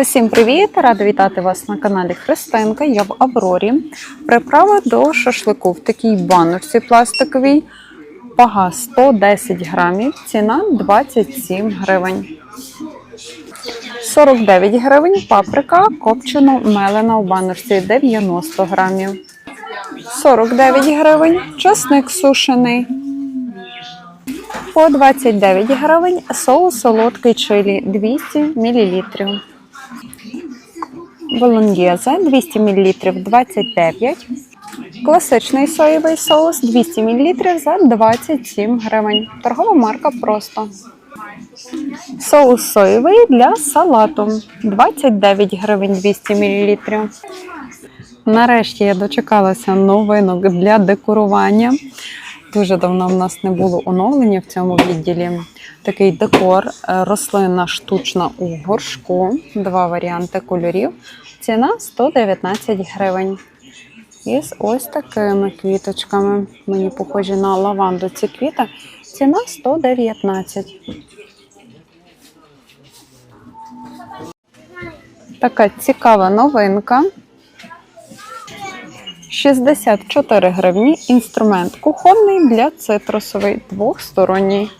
Усім привіт! Рада вітати вас на каналі Христинка. Я в Аврорі. Приправа до шашлику в такій баночці пластиковій. Вага 110 грамів, ціна 27 гривень. 49 гривень паприка копчено мелена у баночці 90 грамів. 49 гривень часник сушений. По 29 гривень соус солодкий чилі 200 мл. Болоньєзе 200 мл 29. Класичний соєвий соус 200 мл за 27 гривень. Торгова марка просто. Соус соєвий для салату 29 гривень 200 мл. Нарешті я дочекалася новинок для декорування. Дуже давно в нас не було оновлення в цьому відділі. Такий декор, е, рослина штучна у горшку, два варіанти кольорів. Ціна 119 гривень. І з ось такими квіточками. Мені похожі на лаванду ці квіти. Ціна 119. Така цікава новинка. 64 гривні. Інструмент кухонний для цитрусовий, двохсторонній.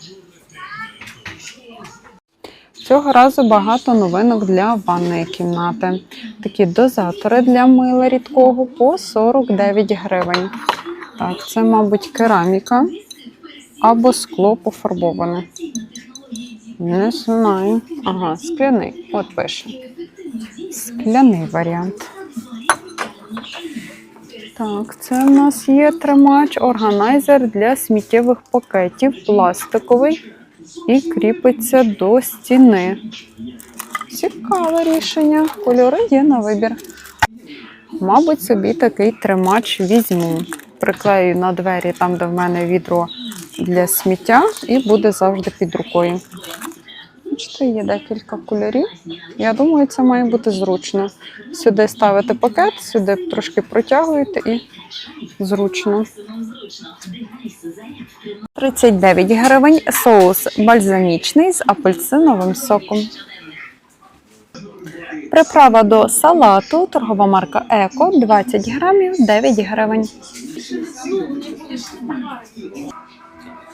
Цього разу багато новинок для ванної кімнати. Такі дозатори для мила рідкого по 49 гривень. Так, це, мабуть, кераміка або скло пофарбоване. Не знаю. Ага, скляний. От пише. Скляний варіант. Так, це в нас є тримач, органайзер для сміттєвих пакетів, пластиковий і кріпиться до стіни. Цікаве рішення. Кольори є на вибір. Мабуть, собі такий тримач візьму. Приклею на двері там, де в мене відро для сміття, і буде завжди під рукою. Бачите, є декілька кольорів. Я думаю, це має бути зручно. Сюди ставите пакет, сюди трошки протягуєте і зручно. 39 гривень соус бальзамічний з апельсиновим соком. Приправа до салату, торгова марка Еко 20 грамів 9 гривень.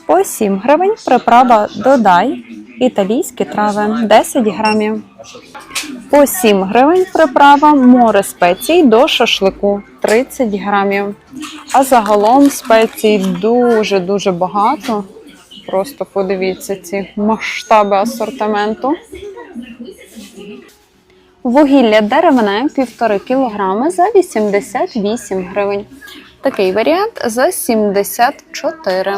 По 7 гривень приправа додай італійські трави 10 грамів. По 7 гривень приправа море спецій до шашлику 30 грамів. А загалом спецій дуже-дуже багато. Просто подивіться ці масштаби асортименту. Вугілля деревне 1,5 кг за 88 гривень. Такий варіант за 74.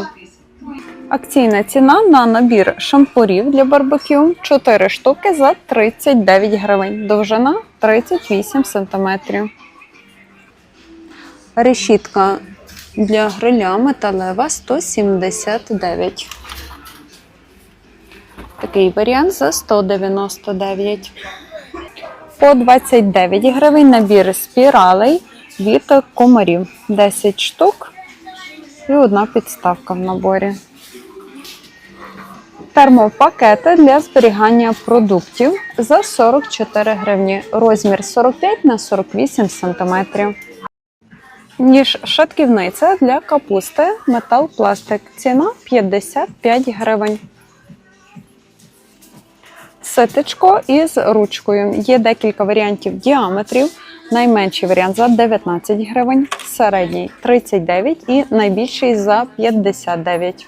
Акційна ціна на набір шампурів для барбекю 4 штуки за 39 гривень. Довжина 38 см. Решітка для гриля металева 179. Такий варіант за 199. По 29 гривень набір спіралей від комарів. 10 штук і одна підставка в наборі. Термопакети для зберігання продуктів за 44 гривні. Розмір 45 на 48 см. Ніж шатківниця для капусти метал пластик. Ціна 55 гривень. Ситечко із ручкою. Є декілька варіантів діаметрів. Найменший варіант за 19 гривень, середній 39 і найбільший за 59.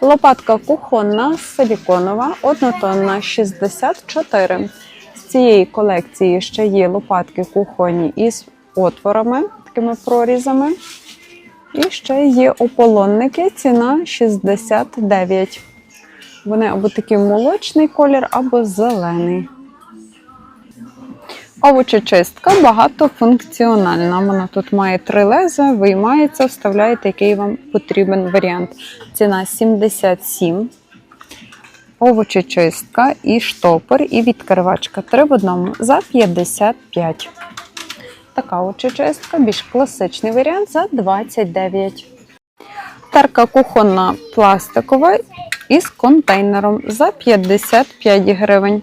Лопатка кухонна силіконова, однотонна 64. З цієї колекції ще є лопатки кухонні із отворами, такими прорізами. І ще є ополонники, ціна 69. Вони або такий молочний колір, або зелений. Овочечистка багатофункціональна. Вона тут має три леза, виймається, вставляєте, який вам потрібен варіант. Ціна 77. Овочечистка і штопор, і відкривачка. Три в одному за 55. Така овочечистка, більш класичний варіант за 29. Тарка кухонна пластикова із контейнером за 55 гривень.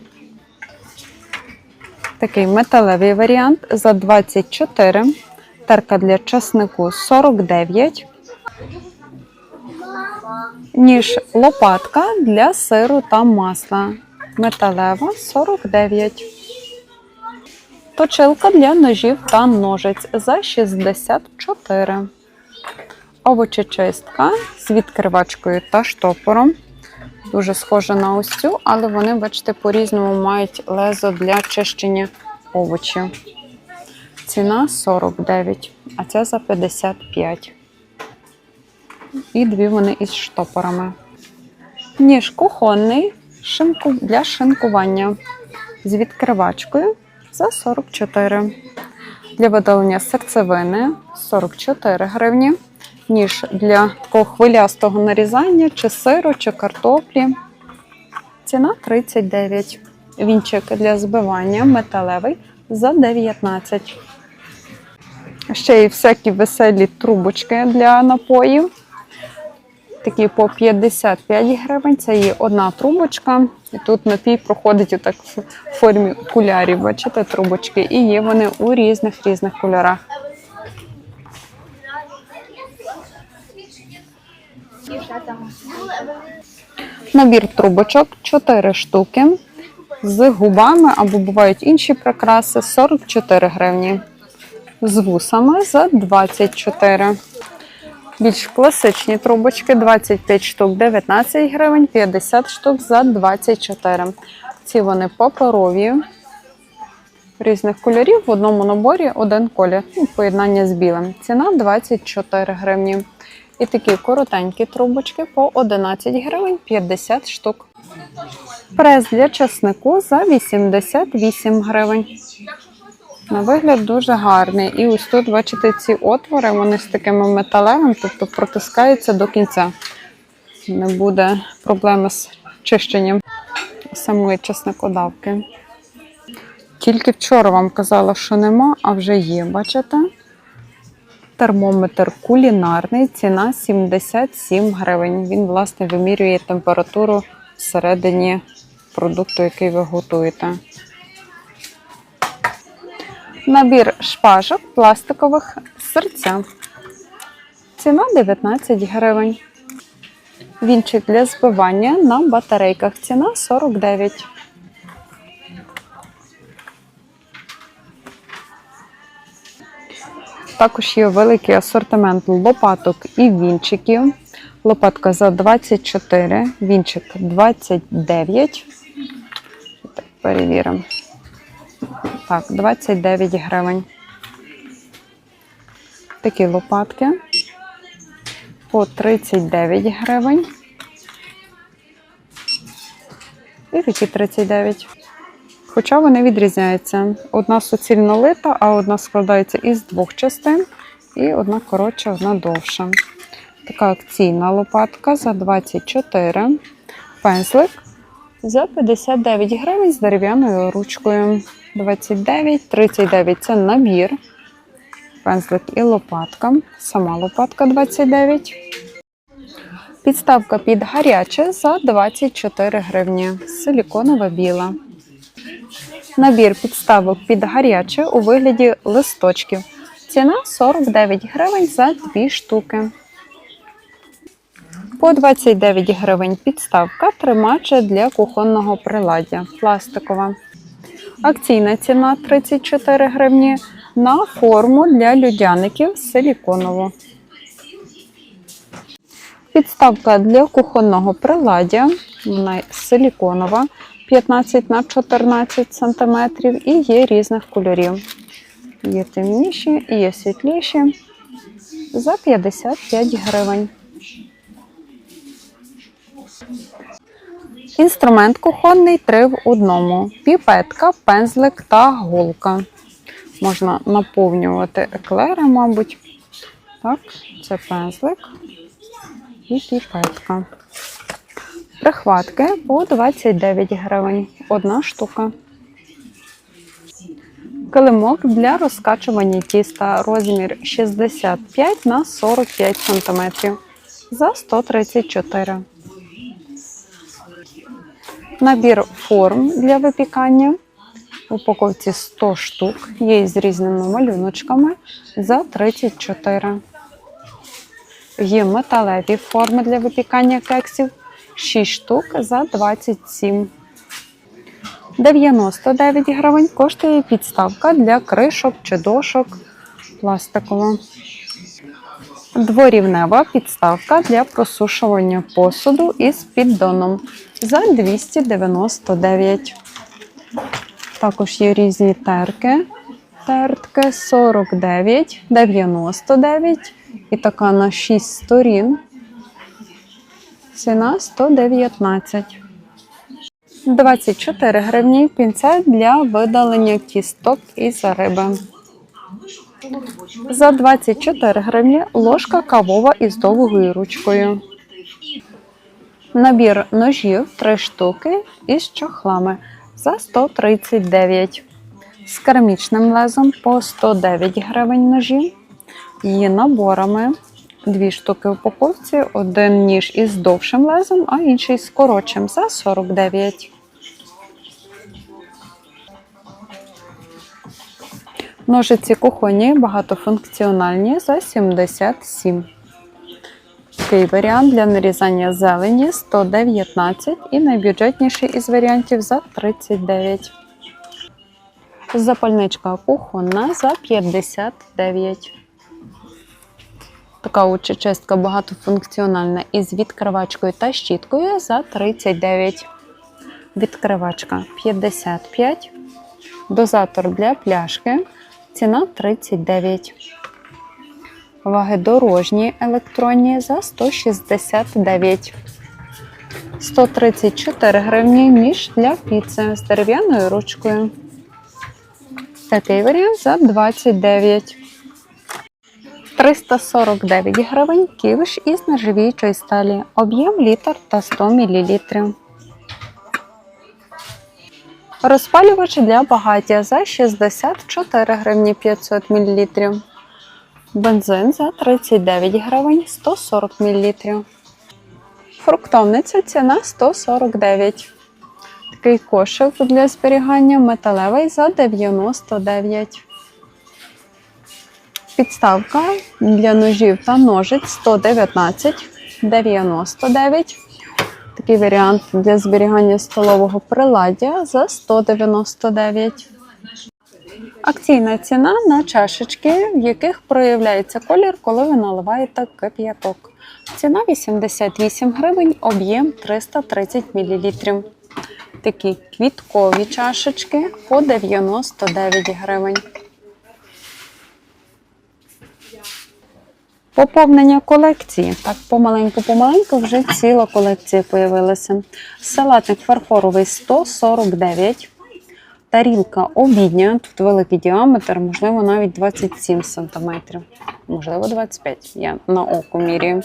Такий металевий варіант за 24. Терка для часнику 49. Ніж лопатка для сиру та масла. Металева 49. Точилка для ножів та ножиць за 64. Овочечистка з відкривачкою та штопором. Дуже схожа на ось цю, але вони, бачите, по-різному мають лезо для чищення овочів. Ціна 49, а ця за 55. І дві вони із штопорами. Ніж кухонний шинку, для шинкування з відкривачкою за 44. Для видалення серцевини 44 гривні. Ніж для такого хвилястого нарізання, чи сиру, чи картоплі. Ціна 39. Вінчик для збивання металевий за 19. Ще є всякі веселі трубочки для напоїв. Такі по 55 гривень. Це є одна трубочка. І тут напій проходить отак в формі окулярів. Бачите, трубочки. І є вони у різних різних кольорах. Набір трубочок 4 штуки з губами або бувають інші прикраси 44 гривні. З вусами за 24. Більш класичні трубочки 25 штук 19 гривень, 50 штук за 24. Ці вони паперові різних кольорів. В одному наборі один колір. Ну, поєднання з білим. Ціна 24 гривні. І такі коротенькі трубочки по 11 гривень 50 штук. Прес для часнику за 88 гривень. На вигляд дуже гарний. І ось тут, бачите, ці отвори, вони з такими металевими, тобто протискаються до кінця. Не буде проблеми з чищенням самої часникодавки. Тільки вчора вам казала, що нема, а вже є, бачите? Термометр кулінарний, ціна 77 гривень. Він, власне, вимірює температуру всередині продукту, який ви готуєте. Набір шпажок пластикових серця. Ціна 19 гривень. Вінчик для збивання на батарейках. Ціна 49. Також є великий асортимент лопаток і вінчиків. Лопатка за 24, вінчик 29. Так, перевіримо. Так, 29 гривень. Такі лопатки по 39 гривень. І такі 39. Хоча вони відрізняються. Одна суцільно лита, а одна складається із двох частин, і одна коротша, одна довша. Така акційна лопатка за 24. Пензлик за 59 гривень з дерев'яною ручкою. 29, 39 це набір. Пензлик і лопатка. Сама лопатка 29. Підставка під гаряче за 24 гривні. Силіконова біла. Набір підставок під гаряче у вигляді листочків. Ціна 49 гривень за 2 штуки. По 29 гривень підставка тримача для кухонного приладдя. Пластикова. Акційна ціна 34 гривні на форму для людяників силіконову. Підставка для кухонного приладдя, вона силіконова 15 на 14 см і є різних кольорів. Є темніші і є світліші за 55 гривень. Інструмент кухонний три в одному: піпетка, пензлик та голка. Можна наповнювати еклери, мабуть. Так, це пензлик і піпетка. Прихватки по 29 гривень. Одна штука. Килимок для розкачування тіста розмір 65 на 45 см за 134. Набір форм для випікання В упаковці 100 штук. Є із різними малюночками за 34. Є металеві форми для випікання кексів 6 штук за 27. 99 гривень коштує підставка для кришок чи дошок пластикова. Дворівнева підставка для просушування посуду із піддоном за 299. Також є різні терки. Тертки 49, 99 і така на 6 сторін. Ціна 119. 24 гривні пінцет для видалення кісток із риби. За 24 гривні ложка кавова із довгою ручкою. Набір ножів 3 штуки із чохлами за 139. З керамічним лезом по 109 гривень ножі. Є наборами. Дві штуки в упаковці, один ніж із довшим лезом, а інший з коротшим за 49. Ножиці кухонні багатофункціональні за 77. Такий варіант для нарізання зелені 119 і найбюджетніший із варіантів за 39. Запальничка кухонна за 59. Така очечистка багатофункціональна із відкривачкою та щіткою за 39. Відкривачка 55. Дозатор для пляшки. Ціна 39. Ваги дорожні електронні за 169. 134 гривні ніж для піци з дерев'яною ручкою. Такий варіант за 29. 349 гривень ківш із нержавіючої сталі. Об'єм літр та 100 мл. Розпалювач для багаття за 64 гривні 500 мл. Бензин за 39 гривень 140 мл. Фруктовниця ціна 149. Такий кошик для зберігання металевий за 99. Підставка для ножів та ножиць 119 99. Такий варіант для зберігання столового приладдя за 199. Акційна ціна на чашечки, в яких проявляється колір, коли ви наливаєте кип'яток. Ціна 88 гривень, об'єм 330 мл. Такі квіткові чашечки по 99 гривень. Поповнення колекції. Так, помаленьку-помаленьку вже ціла колекція появилася. Салатник фарфоровий 149. Тарілка обідня, тут великий діаметр, можливо, навіть 27 см. Можливо, 25 я на око міряю.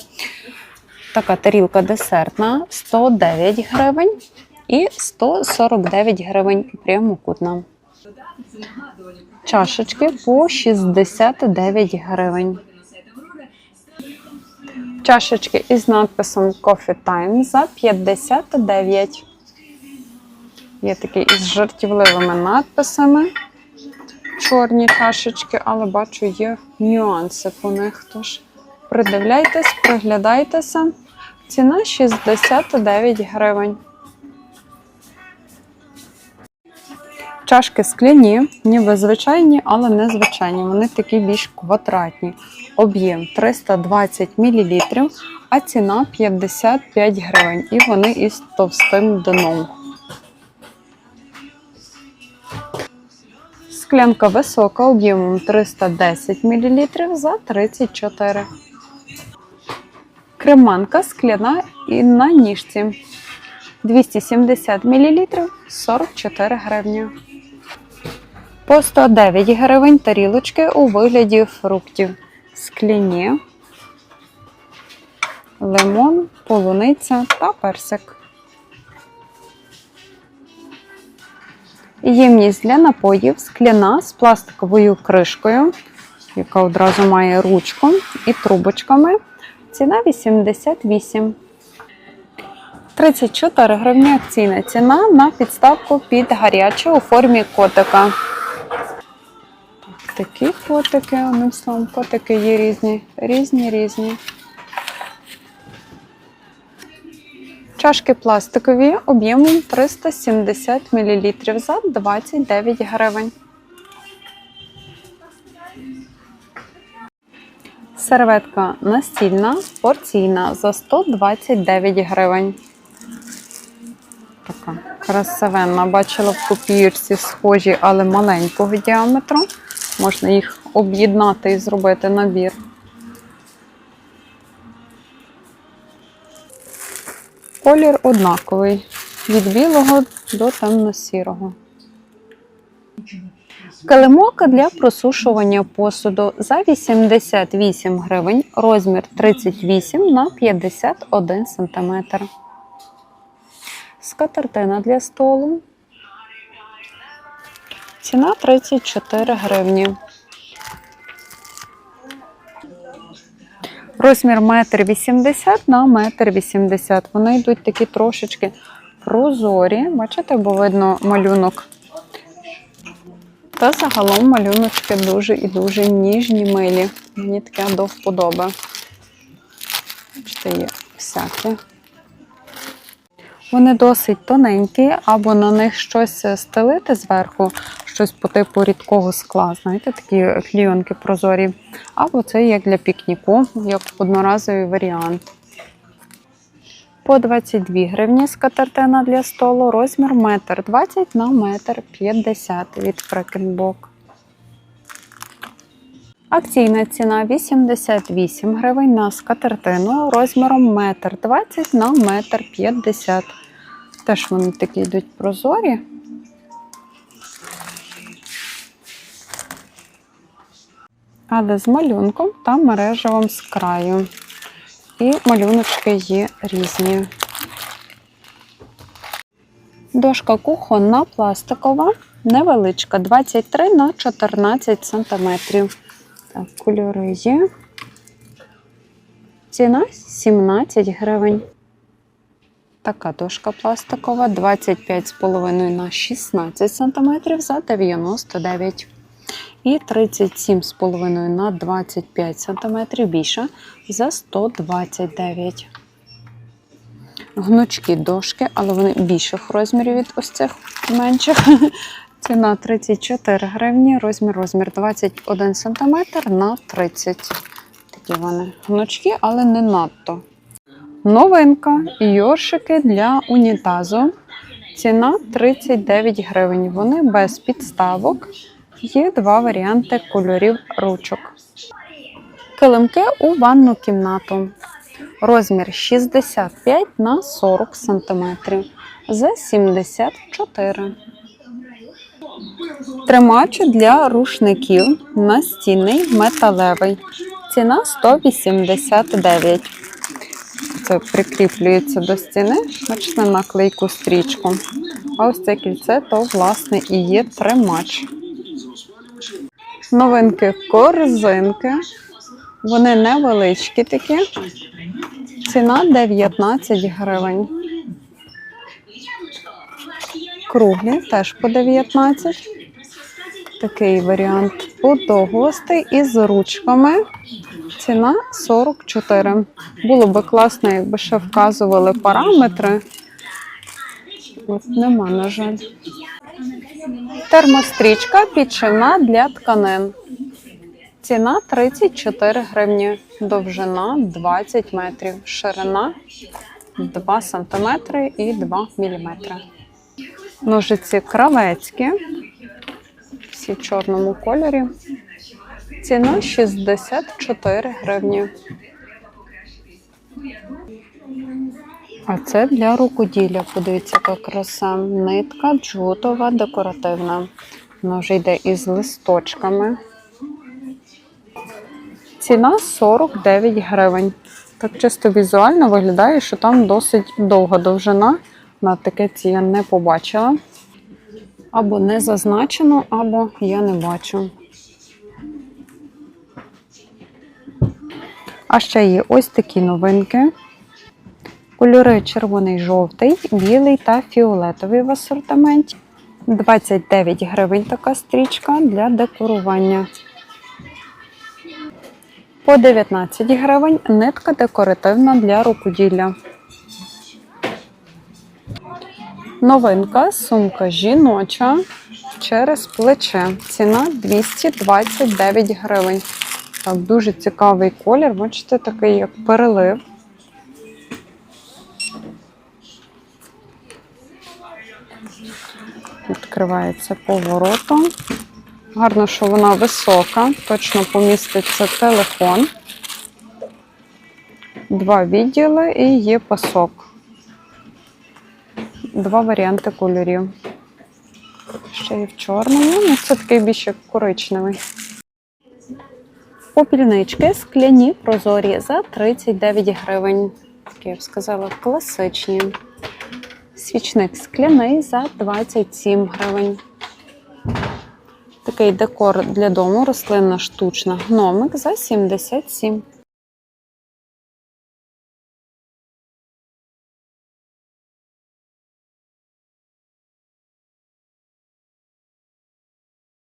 Така тарілка десертна 109 гривень і 149 гривень прямокутна. Чашечки по 69 гривень. Чашечки із надписом Coffee Time за 59. Є такі із жартівливими надписами. Чорні чашечки, але бачу, є нюанси по них. Тож придивляйтесь, приглядайтеся. Ціна 69 гривень. Чашки скляні, ніби звичайні, але не звичайні. Вони такі більш квадратні. Об'єм 320 мл, а ціна 55 гривень. І вони із товстим дном. Склянка висока об'ємом 310 мл за 34. Креманка скляна і на ніжці 270 мл 44 гривні. По 109 гривень тарілочки у вигляді фруктів. Скляні, лимон, полуниця та персик. Ємність для напоїв скляна з пластиковою кришкою, яка одразу має ручку і трубочками. Ціна 88. 34 гривні акційна ціна на підставку під гаряче у формі котика. Такі котики, одним словом, котики є різні, різні, різні. Чашки пластикові об'ємом 370 мл за 29 гривень. Серветка настільна, порційна за 129 гривень. Така красивенна. Бачила в копірці схожі, але маленького діаметру. Можна їх об'єднати і зробити набір. Колір однаковий від білого до темно-сірого. Килимок для просушування посуду за 88 гривень, розмір 38 на 51 см. Скатертина для столу. Ціна 34 гривні. Розмір 1,80 м на 1,80 м. Вони йдуть такі трошечки прозорі. Бачите, бо видно малюнок. Та загалом малюночки дуже і дуже ніжні милі. Мені таке до вподоби. Бачите, є всякі. Вони досить тоненькі, або на них щось стелити зверху, щось по типу рідкого скла, знаєте, такі клійонки прозорі. Або це як для пікніку, як одноразовий варіант. По 22 гривні скатертина для столу, розмір 1,20 на 1,50 від Фрекенбок. Акційна ціна 88 гривень на скатертину розміром 1,20 на 1,50 Теж вони такі йдуть прозорі. Але з малюнком та мережевим з краю. І малюночки є різні. Дошка кухонна пластикова, невеличка, 23 на 14 см. Так, кольори є. Ціна 17 гривень. Така дошка пластикова 25,5 на 16 см за 99 і 37,5 на 25 см більше за 129. Гнучкі дошки, але вони більших розмірів від ось цих менших. Ціна 34 гривні, розмір розмір 21 см на 30 Такі вони гнучкі, але не надто. Новинка йоршики для унітазу. Ціна 39 гривень. Вони без підставок. Є два варіанти кольорів ручок. Килимки у ванну кімнату. Розмір 65 на 40 см за 74. Тримач для рушників настінний металевий. Ціна 189. Це прикріплюється до стіни, бачите, на клейку стрічку. А ось це кільце, то, власне, і є тримач. Новинки корзинки. Вони невеличкі такі. Ціна 19 гривень. Круглі теж по 19. Такий варіант подовгостий із ручками. Ціна 44. Було би класно, якби ще вказували параметри. От нема, на жаль. Термострічка підшивна для тканин. Ціна 34 гривні, довжина 20 метрів, ширина 2 см і 2 мм. Ножиці кравецькі, всі в чорному кольорі. Ціна 64 гривні. А це для рукоділля. Подивіться, яка краса. Нитка джутова, декоративна. Вона вже йде із листочками. Ціна 49 гривень. Так чисто візуально виглядає, що там досить довга довжина. На таке я не побачила. Або не зазначено, або я не бачу. А ще є ось такі новинки. Кольори червоний, жовтий, білий та фіолетовий в асортименті. 29 гривень така стрічка для декорування. По 19 гривень нитка декоративна для рукоділля. Новинка сумка жіноча через плече. Ціна 229 гривень. Так, дуже цікавий колір. Бачите, такий як перелив. Відкривається поворотом. Гарно, що вона висока, точно поміститься телефон. Два відділи і є пасок. Два варіанти кольорів. Ще і в чорному, ну це такий більш коричневий. Попільнички скляні прозорі за 39 гривень. Такі, я б сказала, класичні. Свічник скляний за 27 гривень. Такий декор для дому, рослинна штучна гномик за 77.